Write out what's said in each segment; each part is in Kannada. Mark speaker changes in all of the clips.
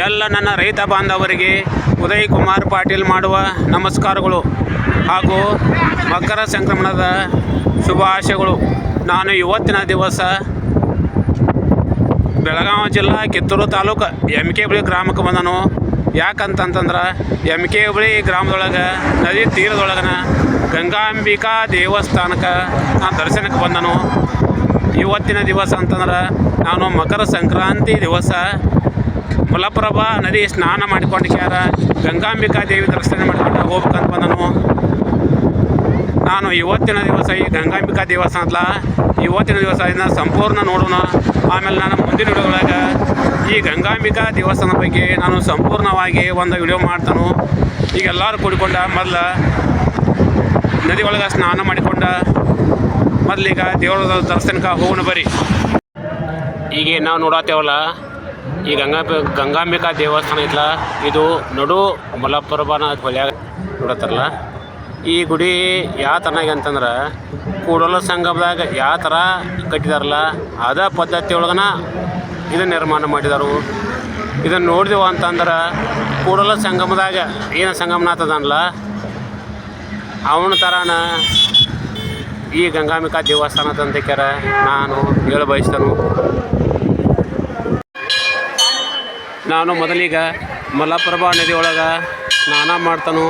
Speaker 1: ಎಲ್ಲ ನನ್ನ ರೈತ ಬಾಂಧವರಿಗೆ ಉದಯ್ ಕುಮಾರ್ ಪಾಟೀಲ್ ಮಾಡುವ ನಮಸ್ಕಾರಗಳು ಹಾಗೂ ಮಕರ ಸಂಕ್ರಮಣದ ಶುಭಾಶಯಗಳು ನಾನು ಇವತ್ತಿನ ದಿವಸ ಬೆಳಗಾವಿ ಜಿಲ್ಲಾ ಕಿತ್ತೂರು ತಾಲೂಕು ಎಂ ಕೆ ಬಳಿ ಗ್ರಾಮಕ್ಕೆ ಬಂದನು. ಯಾಕಂತಂತಂದ್ರೆ ಎಂ ಕೆ ಬಳಿ ಗ್ರಾಮದೊಳಗೆ, ನದಿ ತೀರದೊಳಗನ ಗಂಗಾಂಬಿಕಾ ದೇವಸ್ಥಾನಕ್ಕೆ ನಾನು ದರ್ಶನಕ್ಕೆ ಬಂದನು. ಇವತ್ತಿನ ದಿವಸ ಅಂತಂದ್ರೆ ನಾನು ಮಕರ ಸಂಕ್ರಾಂತಿ ದಿವಸ ಮಲಪ್ರಭಾ ನದಿ ಸ್ನಾನ ಮಾಡಿಕೊಂಡು ಕ್ಯಾರ ಗಂಗಾಂಬಿಕಾ ದೇವಿ ದರ್ಶನ ಮಾಡ್ಕೊಂಡು ಹೋಗ್ಬೇಕಂತ ಬಂದನು. ನಾನು ಇವತ್ತಿನ ದಿವಸ ಈ ಗಂಗಾಂಬಿಕಾ ದೇವಸ್ಥಾನ ಇವತ್ತಿನ ದಿವಸ ಇದನ್ನ ಸಂಪೂರ್ಣ ನೋಡೋಣ. ಆಮೇಲೆ ನಾನು ಮುಂದಿನ ವಿಡಿಯೋಗಳಾಗ ಈ ಗಂಗಾಂಬಿಕಾ ದೇವಸ್ಥಾನ ಬಗ್ಗೆ ನಾನು ಸಂಪೂರ್ಣವಾಗಿ ಒಂದು ವಿಡಿಯೋ ಮಾಡ್ತಾನು. ಈಗ ಎಲ್ಲರೂ ಕೂಡಿಕೊಂಡ, ಮೊದಲ ನದಿ ಒಳಗೆ ಸ್ನಾನ ಮಾಡಿಕೊಂಡ, ಮೊದಲೀಗ ದೇವರ ದರ್ಶನಕ್ಕೆ ಹೋಗೋಣ ಬರ್ರಿ. ಈಗ ನಾವು ನೋಡತ್ತೇವಲ್ಲ ಈ ಗಂಗಾ ಗಂಗಾಂಬಿಕಾ ದೇವಸ್ಥಾನ ಐತಲ್ಲ ಇದು ನಡು ಮಲಪ್ರಭಾನ ಹೊಳ್ಯಾಗ ನೋಡತ್ತಾರಲ್ಲ. ಈ ಗುಡಿ ಯಾವ ಥರನಾಗ ಅಂತಂದ್ರೆ ಕೂಡಲ ಸಂಗಮದಾಗ ಯಾವ ಥರ ಕಟ್ಟಿದಾರಲ್ಲ, ಅದ ಪದ್ಧತಿ ಒಳಗನ ಇದನ್ನು ನಿರ್ಮಾಣ ಮಾಡಿದರು. ಇದನ್ನು ನೋಡಿದೆವು ಅಂತಂದ್ರೆ ಕೂಡಲ ಸಂಗಮದಾಗ ಏನು ಸಂಗಮನಾಥ ಅದನಲ್ಲ ಅವನ ಥರನ ಈ ಗಂಗಾಂಬಿಕಾ ದೇವಸ್ಥಾನ ತಂದಕ್ಕಾರ ನಾನು ಹೇಳ ಬಯಸ್ತನು. ನಾನು ಮೊದಲೀಗ ಮಲಪ್ರಭಾ ನದಿ ಒಳಗೆ ಸ್ನಾನ ಮಾಡ್ತಾನು.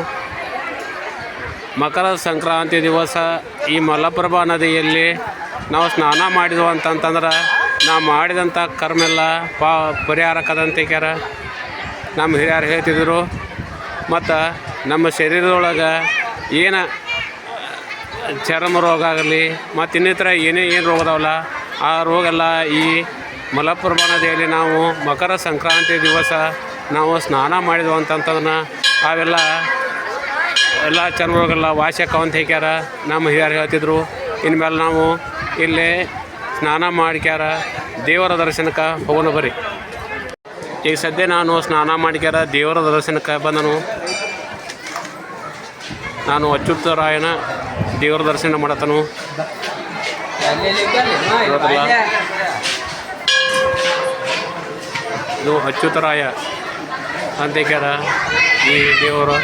Speaker 1: ಮಕರ ಸಂಕ್ರಾಂತಿ ದಿವಸ ಈ ಮಲಪ್ರಭಾ ನದಿಯಲ್ಲಿ ನಾವು ಸ್ನಾನ ಮಾಡಿದ್ವು ಅಂತಂತಂದ್ರೆ ನಾವು ಮಾಡಿದಂಥ ಕರ್ಮೆಲ್ಲ ಪಾ ಪರಿಹಾರಕ್ಕದಂತಿಕ್ಯಾರ ನಮ್ಮ ಹಿರಿಯರು ಹೇಳ್ತಿದ್ರು, ಮತ್ತು ನಮ್ಮ ಶರೀರದೊಳಗೆ ಏನು ಚರ್ಮ ರೋಗ ಆಗಲಿ ಮತ್ತು ಇನ್ನಿತರ ಏನೇ ಏನು ರೋಗದವಲ್ಲ ಆ ಆ ರೋಗೆಲ್ಲ ಈ ಮಲಪ್ರಭಾ ನದಿಯಲ್ಲಿ ನಾವು ಮಕರ ಸಂಕ್ರಾಂತಿ ದಿವಸ ನಾವು ಸ್ನಾನ ಮಾಡಿದ್ವು ಅಂತಂತಂದ್ರೆ ಅವೆಲ್ಲ ಎಲ್ಲ ಚರ್ಮ ವಾಶಕ ಅಂತ ಹೇಳ್ಯಾರ ನಮ್ಮ ಹಿರಿಯರು ಹೇಳ್ತಿದ್ರು ಇನ್ಮೇಲೆ ನಾವು ಇಲ್ಲಿ ಸ್ನಾನ ಮಾಡ್ಕ್ಯಾರ. ದೇವರ ದರ್ಶನಕ್ಕೆ ಹೋಗೋಣ ಬರ್ರಿ. ಈಗ ಸದ್ಯ ನಾನು ಸ್ನಾನ ಮಾಡ್ಕ್ಯಾರ ದೇವರ ದರ್ಶನಕ್ಕೆ ಬಂದನು. ನಾನು ಅಚ್ಯುತರಾಯನ ದೇವರ ದರ್ಶನ ಮಾಡತನು ಇದು ಅಚ್ಯುತರಾಯ ಅಂತೇಕ್ಯಾರ ಈ ದೇವರು.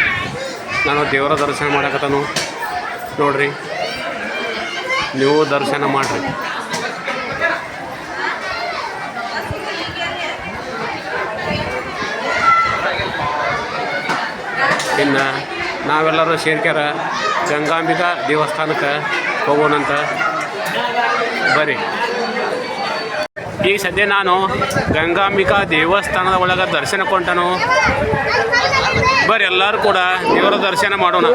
Speaker 1: ನಾನು ದೇವರ ದರ್ಶನ ಮಾಡಕತ್ತನು. ನೋಡ್ರಿ. ನೀವು ದರ್ಶನ ಮಾಡಿರಿ. ಇನ್ನು ನಾವೆಲ್ಲರೂ ಸೇರ್ಕ್ಯಾರ ಗಂಗಾಂಬಿಕಾ ದೇವಸ್ಥಾನಕ್ಕೆ ಹೋಗೋಣಂತ. ಬರ್ರಿ ಈಗ ಸದ್ಯ ನಾನು ಗಂಗಾಂಬಿಕಾ ದೇವಸ್ಥಾನದ ಒಳಗೆ ದರ್ಶನ ಕೊಂಟನು. ಬರ್ರಿ ಎಲ್ಲರೂ ಕೂಡ ದೇವರ ದರ್ಶನ ಮಾಡೋಣ.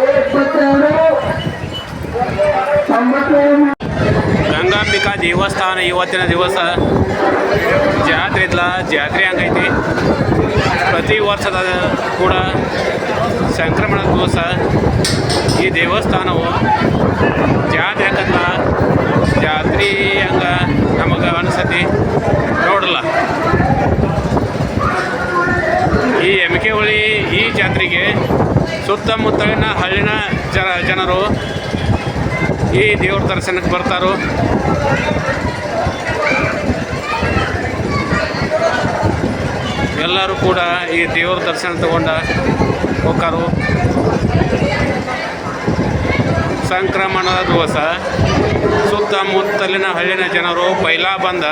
Speaker 1: ಗಂಗಾಂಬಿಕಾ ದೇವಸ್ಥಾನ ಇವತ್ತಿನ ದಿವಸ ಜಾತ್ರೆ ಇದ್ಲ ಜಾತ್ರೆ ಹಂಗೈತಿ. ಪ್ರತಿ ವರ್ಷದ ಕೂಡ ಸಂಕ್ರಮಣದ ದಿವಸ ಈ ದೇವಸ್ಥಾನವು ಜಾತ್ರೆ ಹಾಕಲ್ಲ ಜಾತ್ರೆ ಅನಿಸತಿ ನೋಡಲ್ಲ ಈ ಎಮ್ಕೆ ಹುಳಿ ಈ ಜಾತ್ರೆಗೆ ಸುತ್ತಮುತ್ತಲಿನ ಹಳ್ಳಿನ ಜನ, ಜನರು ಈ ದೇವ್ರ ದರ್ಶನಕ್ಕೆ ಬರ್ತಾರು. ಎಲ್ಲರೂ ಕೂಡ ಈ ದೇವ್ರ ದರ್ಶನ ತಗೊಂಡ ಹೋಗ್ತಾರು. ಸಂಕ್ರಮಣದ ದಿವಸ ಸುತ್ತಮುತ್ತಲಿನ ಹಳ್ಳಿನ ಜನರು ಪೈಲ ಬಂದ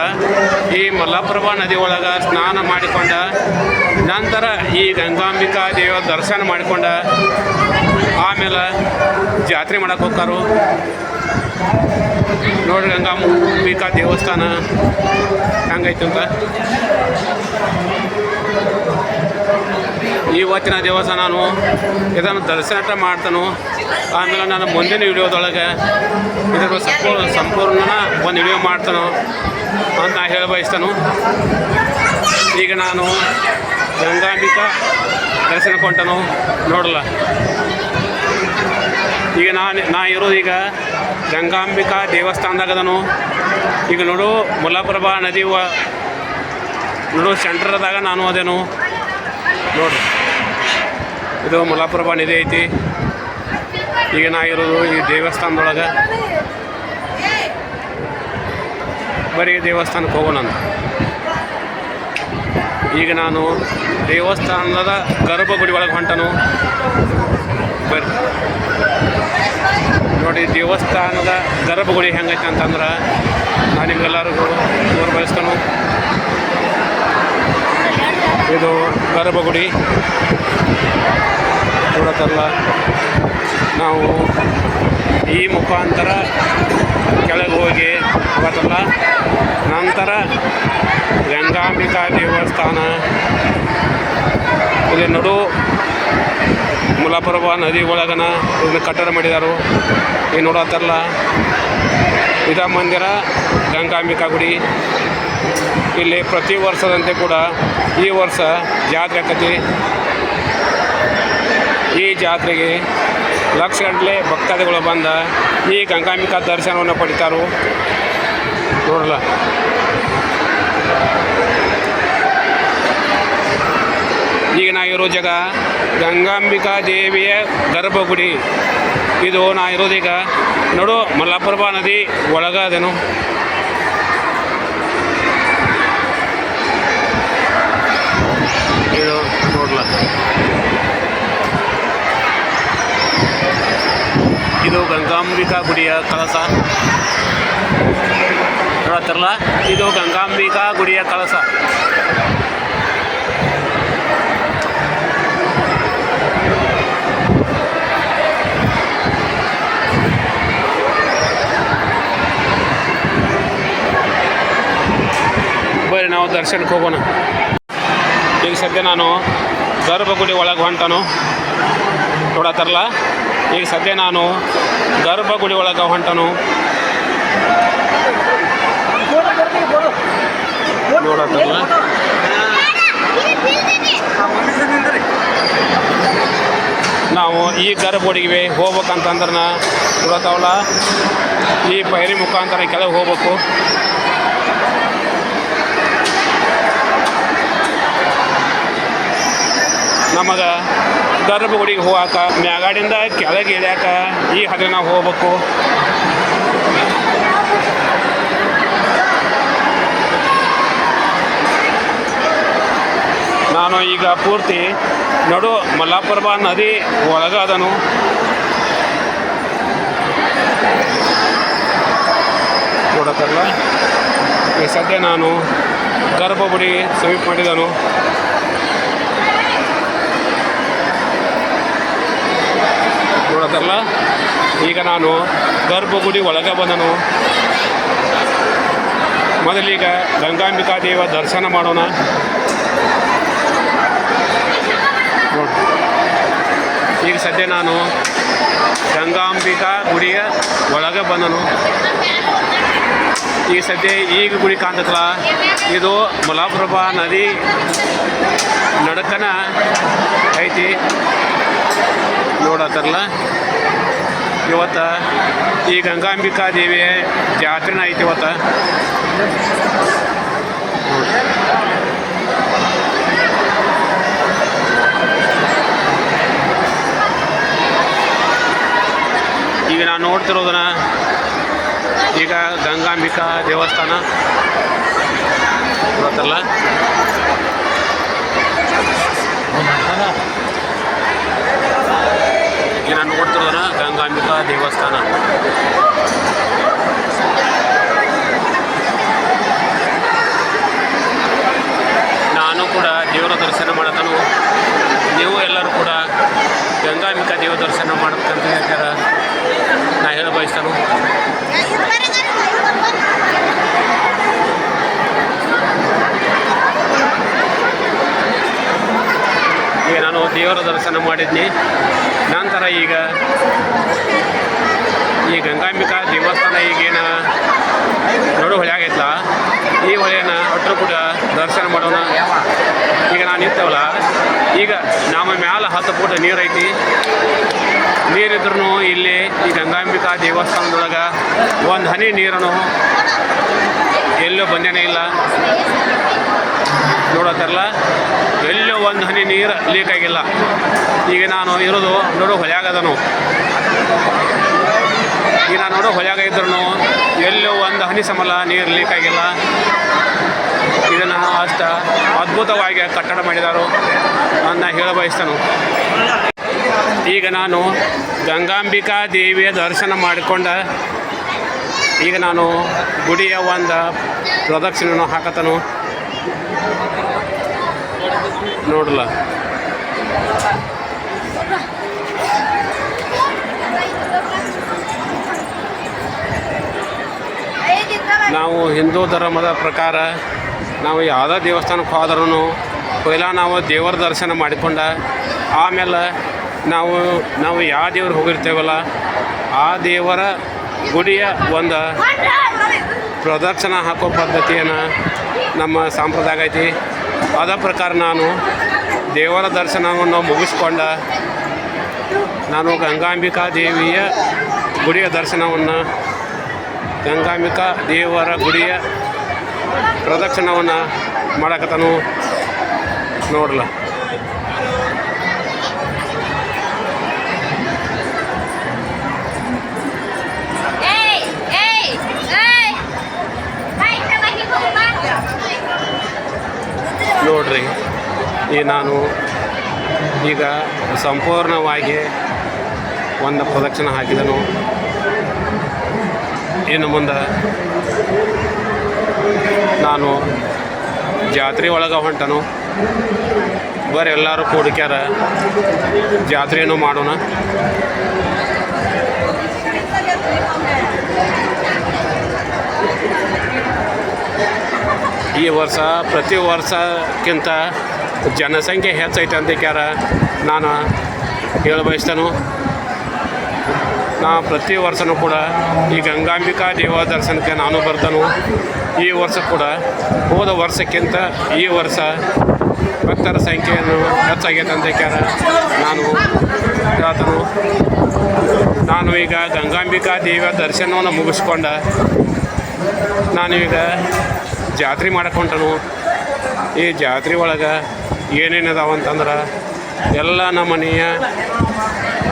Speaker 1: ಈ ಮಲಪ್ರಭಾ ನದಿ ಒಳಗೆ ಸ್ನಾನ ಮಾಡಿಕೊಂಡ ನಂತರ ಈ ಗಂಗಾಂಬಿಕಾ ದೇವ ದರ್ಶನ ಮಾಡಿಕೊಂಡ. ಆಮೇಲೆ ಜಾತ್ರೆ ಮಾಡಕ್ಕೆ ಹೋಗ್ತಾರು. ನೋಡಿ ಗಂಗಾಂಬಿಕಾ ದೇವಸ್ಥಾನ ಹೆಂಗೈತೆ ಅಂತ. ಇವತ್ತಿನ ದಿವಸ ನಾನು ಇದನ್ನು ದರ್ಶನ ಮಾಡ್ತಾನು. ಆಮೇಲೆ ನಾನು ಮುಂದಿನ ವಿಡಿಯೋದೊಳಗೆ ಇದರ ಸಂಪೂರ್ಣ ಸಂಪೂರ್ಣ ಒಂದು ವಿಡಿಯೋ ಮಾಡ್ತಾನೋ ಅಂತ ನಾ ಹೇಳ ಬಯಸ್ತಾನು ಈಗ ನಾನು ಗಂಗಾಂಬಿಕಾ ದರ್ಶನ ಕೊಂಟನು ನೋಡಲ್ಲ. ಈಗ ನಾನು ನಾ ಇರೋದು ಈಗ ಗಂಗಾಂಬಿಕಾ ದೇವಸ್ಥಾನದಾಗದನು. ಈಗ ನೋಡು ಮುಲಾಪ್ರಭಾ ನದಿ ನೋಡು ಸೆಂಟ್ರದಾಗ ನಾನು ಅದೇನು. ನೋಡ್ರಿ. ಇದು ಮುಲಾಪ್ರಭಾ ನದಿ ಐತಿ. ಈಗ ನಾ ಇರೋದು ಈ ದೇವಸ್ಥಾನದೊಳಗೆ. ಬರೀ ದೇವಸ್ಥಾನಕ್ಕೆ ಹೋಗೋಣ ಅಂತ ಈಗ ನಾನು ದೇವಸ್ಥಾನದ ಗರ್ಭಗುಡಿ ಒಳಗೆ ಹೊಂಟನು. ಬರ್ರಿ. ನೋಡಿ, ದೇವಸ್ಥಾನದ ಗರ್ಭಗುಡಿ ಹೆಂಗೈತೆ ಅಂತಂದ್ರೆ ನಾನು ನಿಮ್ಗೆಲ್ಲರಿಗೂ ಬಯಸ್ತಾನು ಇದು ಗರ್ಭಗುಡಿ. ನೋಡತ್ತಲ್ಲ ನಾವು ಈ ಮುಖಾಂತರ ಕೆಳಗೆ ಹೋಗಿ ಹೋಗತ್ತಲ್ಲ ನಂತರ ಗಂಗಾಂಬಿಕಾ ದೇವಸ್ಥಾನ. ಇಲ್ಲಿ ನಡು ಮುಲಾಪುರವ ನದಿ ಒಳಗನ ಇದನ್ನ ಕಟ್ಟಡ ಮಾಡಿದಾರು. ಈ ನೋಡತ್ತಲ್ಲ ಮಂದಿರ ಗಂಗಾಂಬಿಕಾ ಗುಡಿ. ಇಲ್ಲಿ ಪ್ರತಿ ವರ್ಷದಂತೆ ಕೂಡ ಈ ವರ್ಷ ಜಾತ್ರೆ ಆಕತಿ. ಈ ಜಾತ್ರೆಗೆ ಲಕ್ಷ ಗಂಟಲೆ ಭಕ್ತಾದಿಗಳು ಬಂದ ಈ ಗಂಗಾಂಬಿಕಾ ದರ್ಶನವನ್ನು ಪಡಿತಾರು. ನೋಡಲ್ಲ. ಈಗ ನಾ ಇರೋ ಜಾಗ ಗಂಗಾಂಬಿಕಾ ದೇವಿಯ ಗರ್ಭಗುಡಿ. ಇದು ನಾ ಇರೋದೀಗ ನೋಡು ಮಲ್ಲಾಪುರಬಾ ನದಿ ಒಳಗ ಅದೇನು? ಇದು ನೋಡ್ಲ. ಇದು ಗಂಗಾಂಬಿಕಾ ಗುಡಿಯ ಕಳಸ. ನೋಡತ್ತಿರಲ್ಲ ಇದು ಗಂಗಾಂಬಿಕಾ ಗುಡಿಯ ಕಳಸ. ಬರ್ರಿ ನಾವು ದರ್ಶನಕ್ಕೆ ಹೋಗೋಣ. ಈಗ ಸದ್ಯ ನಾನು ಗರ್ಭಗುಡಿ ಒಳಗೆ ಹೊಂಟನು. ನೋಡತ್ತಾರಲ್ಲ ಈಗ ಸದ್ಯ ನಾನು ಗರ್ಭಗುಡಿ ಒಳಗೆ ಹೊಂಟನು. ನೋಡತ್ತಾರಲ್ಲ ನಾವು ಈ ಗರ್ಭಗುಡಿಗೆ ಹೋಗ್ಬೇಕಂತಂದ್ರೆ ನೋಡತ್ತಾವಲ್ಲ ಈ ಪೈರಿ ಮುಖಾಂತರ ಕೆಳಗೆ ಹೋಗ್ಬೇಕು. ನಮಗೆ ಗರ್ಭಗುಡಿಗೆ ಹೋಗಾಕ, ಮ್ಯಾಗಾಡಿಂದ ಕೆಳಗೆ ಇಳಿಯಾಕ ಈ ಹದ್ರೆ ನಾವು ಹೋಗ್ಬೇಕು. ನಾನು ಈಗ ಪೂರ್ತಿ ನಡು ಮಲ್ಲಾಪುರಬ ನದಿ ಒಳಗಾದನು ನೋಡತ್ತಲ್ಲ? ಈ ಸದ್ಯ ನಾನು ಗರ್ಭಗುಡಿ ಸಮೀಪ ಮಾಡಿದನು. ನೋಡೋದಲ್ಲ? ಈಗ ನಾನು ಗರ್ಭಗುಡಿ ಒಳಗೆ ಬಂದನು. ಮೊದಲೀಗ ಗಂಗಾಂಬಿಕಾ ದೇವ ದರ್ಶನ ಮಾಡೋಣ. ಈಗ ಸದ್ಯ ನಾನು ಗಂಗಾಂಬಿಕಾ ಗುಡಿಯ ಒಳಗೆ ಬಂದನು. ಈಗ ಸದ್ಯ ಈಗ ಗುಡಿ ಕಾಣ್ತಲ್ಲ ಇದು ಮಲಾಪ್ರಭಾ ನದಿ ನಡಕನ ಐತಿ. ನೋಡತ್ತಾರಲ್ಲ? ಇವತ್ತು ಈ ಗಂಗಾಂಬಿಕಾ ದೇವಿ ಜಾತ್ರೆನ ಐತಿ ಇವತ್ತು. ಈಗ ನಾನು ನೋಡ್ತಿರೋದನ್ನ ಈಗ ಗಂಗಾಂಬಿಕಾ ದೇವಸ್ಥಾನ. ಗೊತ್ತಲ್ಲ ಈಗ ನಾನು ನೋಡ್ತಿರೋದನ್ನ ಗಂಗಾಂಬಿಕಾ ದೇವಸ್ಥಾನ. ನಾನು ಕೂಡ ದೇವರ ದರ್ಶನ ಮಾಡತನು. ನೀವು ಎಲ್ಲರೂ ಕೂಡ ಗಂಗಾಂಬಿಕಾ ದೇವ ದರ್ಶನ ಮಾಡಬೇಕಂತ ನಾ ಹೇಳ ಬಯಸ್ತಾನು. ಈಗ ನಾನು ದೇವರ ದರ್ಶನ ಮಾಡಿದ್ನಿ. ನಂತರ ಈಗ ಈ ಗಂಗಾಂಬಿಕಾ ದೇವಸ್ಥಾನ ಈಗೇನ ನೋಡು ಹೊಳೆ ಆಗೈತಲ್ಲ ಈ ಹೊಳೆಯನ್ನು ಒಟ್ಟರು ಕೂಡ ದರ್ಶನ ಮಾಡೋಣ. ಈಗ ನಾನು ನಿಂತವಲ್ಲ, ಈಗ ನಮ್ಮ ಮ್ಯಾಲ ಹತ್ತು ಫೂಟ್ ನೀರು ಐತಿ ನೀರಿದ್ರೂ ಇಲ್ಲಿ ಈ ಗಂಗಾಂಬಿಕಾ ದೇವಸ್ಥಾನದೊಳಗೆ ಒಂದು ಹನಿ ನೀರನ್ನು ಎಲ್ಲೂ ಬಂದೇನೇ ಇಲ್ಲ. ನೋಡತ್ತಾರಲ್ಲ? ಎಲ್ಲೂ ಒಂದು ಹನಿ ನೀರು ಲೀಕ್ ಆಗಿಲ್ಲ. ಈಗ ನಾನು ಇರೋದು ನೋಡು ಹೊಳ್ಯಾಗದನು. ಈಗ ನಾನು ನೋಡು ಹೊಲೆಯಾಗ ಇದ್ರು ಎಲ್ಲೂ ಒಂದು ಹನಿ ಸಮಲ ನೀರು ಲೀಕ್ ಆಗಿಲ್ಲ. ಇದನ್ನು ಅಷ್ಟ ಅದ್ಭುತವಾಗಿ ಕಟ್ಟಡ ಮಾಡಿದರು ಅನ್ನ ಹೇಳ ಬಯಸ್ತನು. ಈಗ ನಾನು ಗಂಗಾಂಬಿಕಾ ದೇವಿಯ ದರ್ಶನ ಮಾಡಿಕೊಂಡ ಈಗ ನಾನು ಗುಡಿಯ ಒಂದು ಪ್ರದಕ್ಷಿಣೆಯನ್ನು ಹಾಕತನು. ನೋಡಲ್ಲ. ನಾವು ಹಿಂದೂ ಧರ್ಮದ ಪ್ರಕಾರ ನಾವು ಯಾವುದೇ ದೇವಸ್ಥಾನಕ್ಕೆ ಹೋದ್ರೂ ಪೈಲ ನಾವು ದೇವರ ದರ್ಶನ ಮಾಡಿಕೊಂಡ ಆಮೇಲೆ ನಾವು ನಾವು ಯಾವ ದೇವ್ರಿಗೆ ಹೋಗಿರ್ತೇವಲ್ಲ, ಆ ದೇವರ ಗುಡಿಯ ಒಂದು ಪ್ರದರ್ಶನ ಹಾಕೋ ಪದ್ಧತಿಯನ್ನು ನಮ್ಮ ಸಂಪ್ರದಾಯ ಐತಿ ಅದ ಪ್ರಕಾರ ನಾನು ದೇವರ ದರ್ಶನವನ್ನು ಮುಗಿಸ್ಕೊಂಡ ನಾನು ಗಂಗಾಂಬಿಕಾ ದೇವಿಯ ಗುಡಿಯ ದರ್ಶನವನ್ನು, ಗಂಗಾಂಬಿಕಾ ದೇವರ ಗುಡಿಯ ಪ್ರದಕ್ಷಿಣವನ್ನು ಮಾಡಕತ್ತನು. ನೋಡಲ್ಲ ನೋಡ್ರಿ. ಈ ನಾನು ಈಗ ಸಂಪೂರ್ಣವಾಗಿ ಒಂದು ಪ್ರದಕ್ಷಿಣ ಹಾಕಿದನು. ಇನ್ನು ಮುಂದೆ ನಾನು ಜಾತ್ರೆ ಒಳಗೆ ಹೊಂಟನು. ಬರೀ ಎಲ್ಲರೂ ಕೂಡಿಕ್ಯಾರ ಜಾತ್ರೆಯನ್ನು ಮಾಡೋಣ. ಈ ವರ್ಷ, ಪ್ರತಿ ವರ್ಷಕ್ಕಿಂತ ಜನಸಂಖ್ಯೆ ಹೆಚ್ಚೈತೆ ಅಂತ ಕ್ಯಾರ ನಾನು ಹೇಳ ಬಯಸ್ತೇನು ನಾ ಪ್ರತಿ ವರ್ಷನೂ ಕೂಡ ಈ ಗಂಗಾಂಬಿಕಾ ದೇವ ದರ್ಶನಕ್ಕೆ ನಾನು ಬರ್ತಾನು. ಈ ವರ್ಷ ಕೂಡ ಹೋದ ವರ್ಷಕ್ಕಿಂತ ಈ ವರ್ಷ ಭಕ್ತರ ಸಂಖ್ಯೆಯನ್ನು ಹೆಚ್ಚಾಗೈತೆ ಅಂತ ನಾನು ಹೇಳ್ತಾನು. ನಾನು ಈಗ ಗಂಗಾಂಬಿಕಾ ದೇವಿಯ ದರ್ಶನವನ್ನು ಮುಗಿಸ್ಕೊಂಡ ನಾನು ಜಾತ್ರೆ ಮಾಡಕೊಂಟನು ಈ ಜಾತ್ರೆ ಒಳಗೆ ಏನೇನು ಅಂತಂದ್ರೆ ಎಲ್ಲ ನಮ್ಮನೆಯ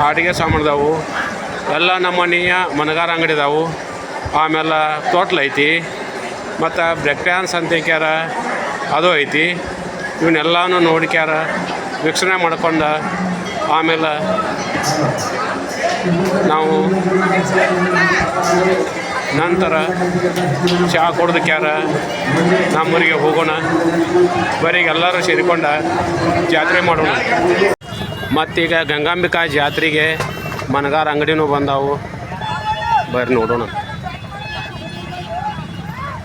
Speaker 1: ಅಡುಗೆ ಸಾಮಾನ್ದಾವು, ಎಲ್ಲ ನಮ್ಮನೆಯ ಮನಗಾರ ಅಂಗಡಿ ಅದಾವು ಆಮೇಲೆ ತೋಟ್ಲ ಐತಿ, ಮತ್ತು ಬ್ರೇಕ್ ಡ್ಯಾನ್ಸ್ ಅಂತ ಅದು ಐತಿ. ಇವನ್ನೆಲ್ಲನೂ ನೋಡ್ಕ್ಯಾರ, ವೀಕ್ಷಣೆ ಮಾಡ್ಕೊಂಡ ಆಮೇಲೆ ನಾವು ನಂತರ ಚಹಾ ಕುಡ್ದಕ್ಯಾರ ನಮ್ಮೂರಿಗೆ ಹೋಗೋಣ. ಬರೀಗೆ ಎಲ್ಲರೂ ಸೇರಿಕೊಂಡ ಜಾತ್ರೆ ಮಾಡೋಣ. ಮತ್ತೀಗ ಗಂಗಾಂಬಿಕಾ ಜಾತ್ರೆಗೆ ಮನಗಾರ ಅಂಗಡಿನೂ ಬಂದಾವು. ಬರ್ರಿ ನೋಡೋಣ.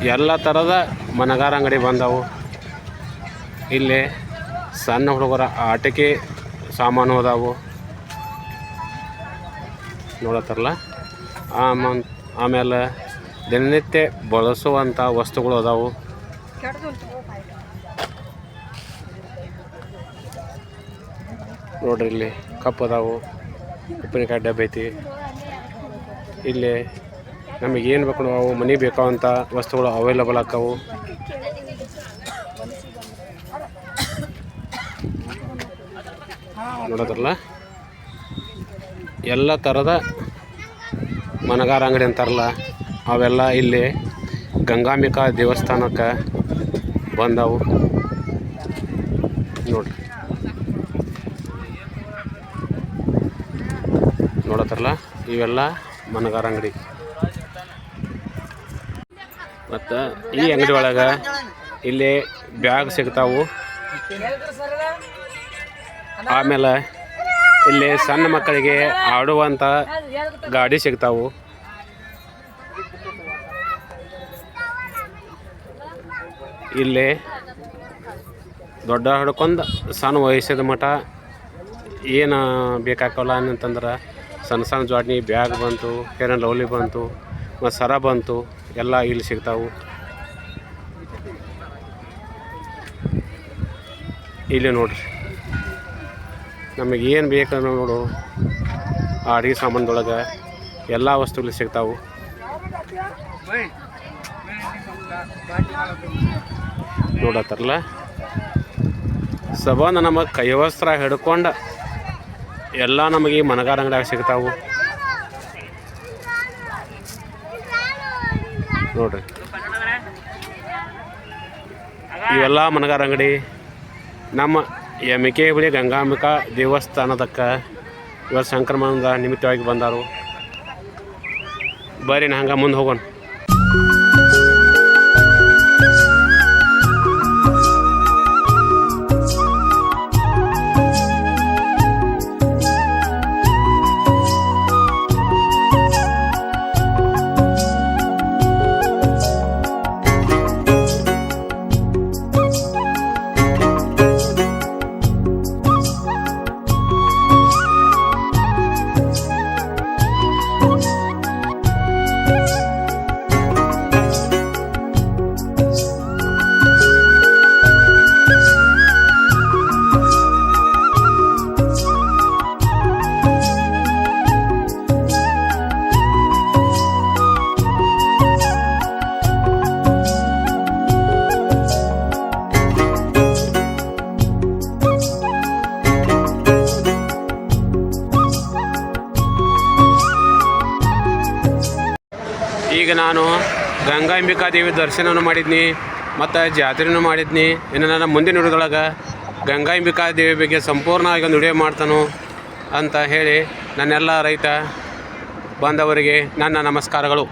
Speaker 1: ಎಲ್ಲ ಥರದ ಮನಗಾರ ಅಂಗಡಿ ಬಂದಾವು. ಇಲ್ಲಿ ಸಣ್ಣ ಹುಡುಗರ ಆಟಿಕೆ ಸಾಮಾನು ಅದಾವು. ನೋಡತ್ತಾರಲ್ಲ? ಆಮನ್ ಆಮೇಲೆ ದಿನನಿತ್ಯ ಬಳಸುವಂಥ ವಸ್ತುಗಳು ಅದಾವು. ನೋಡ್ರಿ ಇಲ್ಲಿ ಕಪ್ ಅದಾವು, ಉಪ್ಪಿನಕಾಯಿ ಡಬ್ಬ ಐತಿ. ಇಲ್ಲಿ ನಮಗೆ ಏನು ಬೇಕು ಅವು ಮನೆ ಬೇಕಾವಂಥ ವಸ್ತುಗಳು ಅವೈಲಬಲ್ ಆಕ್ಕವು ನೋಡೋದ್ರಲ್ಲ? ಎಲ್ಲ ಥರದ ಮನಗಾರ ಅಂಗಡಿ ಅಂತಾರಲ್ಲ, ಅವೆಲ್ಲ ಇಲ್ಲಿ ಗಂಗಾಂಬಿಕಾ ದೇವಸ್ಥಾನಕ್ಕೆ ಬಂದವು. ನೋಡ್ರಿ. ನೋಡತ್ತಾರಲ್ಲ, ಇವೆಲ್ಲ ಮನಗಾರ ಅಂಗಡಿ. ಮತ್ತು ಈ ಅಂಗಡಿ ಒಳಗೆ ಇಲ್ಲಿ ಬ್ಯಾಗ್ ಸಿಗ್ತಾವು. ಆಮೇಲೆ ಇಲ್ಲಿ ಸಣ್ಣ ಮಕ್ಕಳಿಗೆ ಆಡುವಂಥ ಗಾಡಿ ಸಿಗ್ತಾವು. ಇಲ್ಲಿ ದೊಡ್ಡ ಹಿಡ್ಕೊಂಡು ಸಣ್ಣ ವಯಸ್ಸಿದ ಮಠ. ಏನು ಬೇಕಾಕಲ್ಲ ಅಂತಂದ್ರೆ ಸಣ್ಣ ಸಣ್ಣ ಜಾಡ್ನಿ, ಬ್ಯಾಗ್ ಬಂತು ಫೇರ್ ಲವ್ಲಿ ಬಂತು, ಮತ್ತು ಸರ ಬಂತು, ಎಲ್ಲ ಇಲ್ಲಿ ಸಿಗ್ತಾವು. ಇಲ್ಲಿ ನೋಡ್ರಿ. ನಮಗೆ ಏನು ಬೇಕು ನೋಡು. ಆ ಅಡುಗೆ ಸಾಮಾನದೊಳಗೆ ಎಲ್ಲ ವಸ್ತುಗಳು ಸಿಗ್ತಾವು. ನೋಡತ್ತಾರಲ್ಲ ಸಬಂಧ ನಮಗೆ ಕೈವಸ್ತ್ರ ಹಿಡ್ಕೊಂಡು ಎಲ್ಲ ನಮಗೆ ಈ ಮನಗಾರ ಅಂಗಡಿಯಾಗ ಸಿಗ್ತಾವೆ. ನೋಡ್ರಿ. ಇವೆಲ್ಲ ಮನಗಾರ ಅಂಗಡಿ. ನಮ್ಮ ಎಂ ಕೆ ಬಳಿ ಗಂಗಾಂಬಿಕಾ ದೇವಸ್ಥಾನದಕ್ಕೆ ಇವರು ಸಂಕ್ರಮಣದ ನಿಮಿತ್ತವಾಗಿ ಬಂದರು. ಬರೀ ನಾ ಹಂಗೆ ಮುಂದೆ ಹೋಗೋಣ. ಗಂಗಾಂಬಿಕಾ ದೇವಿ ದರ್ಶನವನ್ನು ಮಾಡಿದ್ನಿ, ಮತ್ತು ಜಾತ್ರೆನೂ ಮಾಡಿದ್ನಿ. ಇನ್ನು ನನ್ನ ಮುಂದಿನ ವಿಡಿಯೋದೊಳಗೆ ಗಂಗಾಂಬಿಕಾ ದೇವಿ ಬಗ್ಗೆ ಸಂಪೂರ್ಣವಾಗಿ ಒಂದು ವಿಡಿಯೋ ಮಾಡ್ತಾನು ಅಂತ ಹೇಳಿ ನನ್ನೆಲ್ಲ ರೈತ ಬಾಂಧವರಿಗೆ ನನ್ನ ನಮಸ್ಕಾರಗಳು.